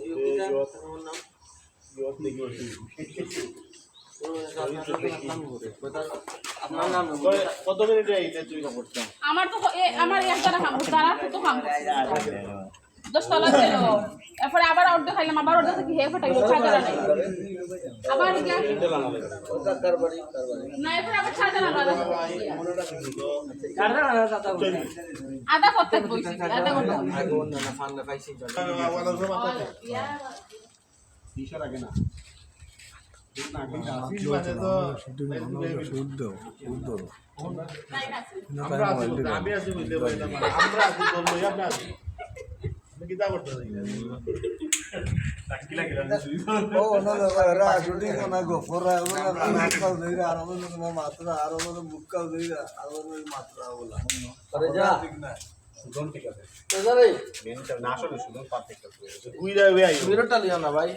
ইয়োগিতা ইয়ত- আমার তো এ আমার এক দ্বারা খাম তারা তো খাম দশ তলা ছিল। এরপরে আবার অর্ধেক খাইলাম, আবার অর্ধেক থেকে হে ফাটাইলো ছাদরা নাই আবার না, এরপরে আবার ছাদরা না আদা প্রত্যেক বইছি আদা ঘণ্টা আগে অন্য না ফান্ডা পাইছি ইয়া কিসের আগে না নাই আছে, আমরা আছি। বলা করে যা ঠিক না সুজন ঠিক আছে তো মেনটা না আসলে সুজন পারফেক্ট আছে গুইরা ওই আইও মিরটা লিও না ভাই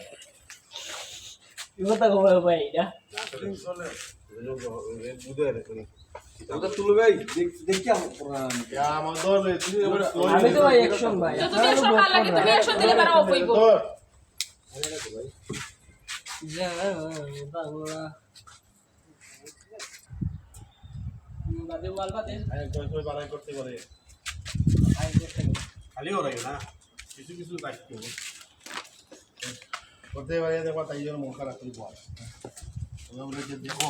কথা কবে ভাই না আসলে চলে বুঝে রে ওটা তুলবে দেখি আমার আমার দলে আমি তো ভাই অ্যাকশন ভাই। তো তুমি একশো কাল লাগে তুমি একশো দিলে বারা অফ হইব। যা বাংলা বাদে ওয়াল বাদে। আয় কই কই বাড়াই করতে পারে। খালি ওরাই না কিছু কিছু দায়িত্ব করতে পারে দেখো তাই জন্য মন খারাপ করে বল। তোমরা বলে যে দেখো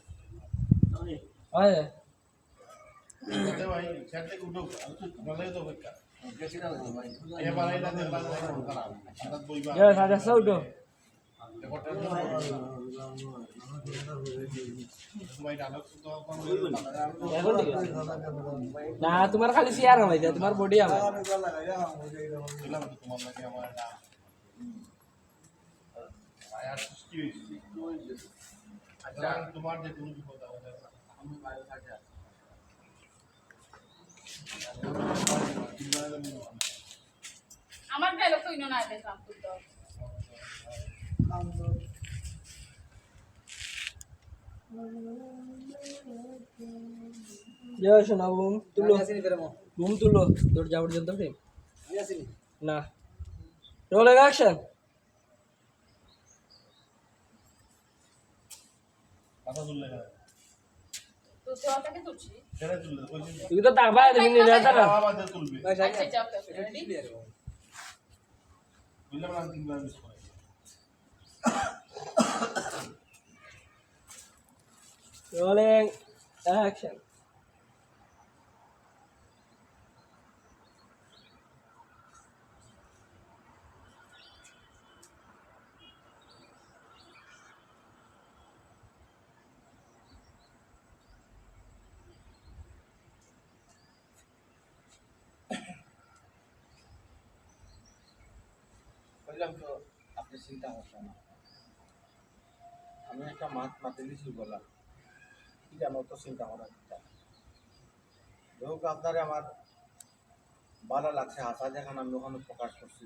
না তোমার খালি চেয়ার দেয় তোমার বডি আমার এটা আয়ার সৃষ্টি হয়েছে আচ্ছা তোমার যে কোনো বিপদ আমি বাইরে থাকি আমার ডায়লগ তো ইনো না দেখলাম তো জয় শোনা বুম তুলো বুম তুলো তোর যা পর্যন্ত না। রোল অ্যাকশন কথা তুললে না তো সেটাকে তুলছি ছেড়ে তুললে ওই যে তুই তো তাকবা তুমি নিজে দাঁড়া আমাদের তুলবে আচ্ছা যাও রেডি বুঝলাম না তিনবার মিস করে রোলিং অ্যাকশন তো, আপনি চিন্তা করছেন না। আমি একটা মাতে দিছি বললাম চিন্তা করার চিন্তা আপনারে আমার ভালো লাগছে, আশা যেখানে আমি ওখানে প্রকাশ করছি।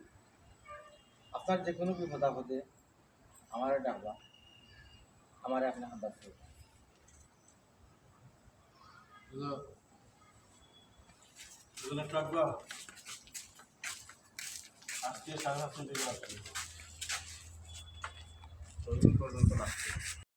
আপনার যে কোনো বিপদ আপদে আমারে ডাকবা, আমারে আপনি হাত থাকবা आठशे साडेसातशे रुपये लागते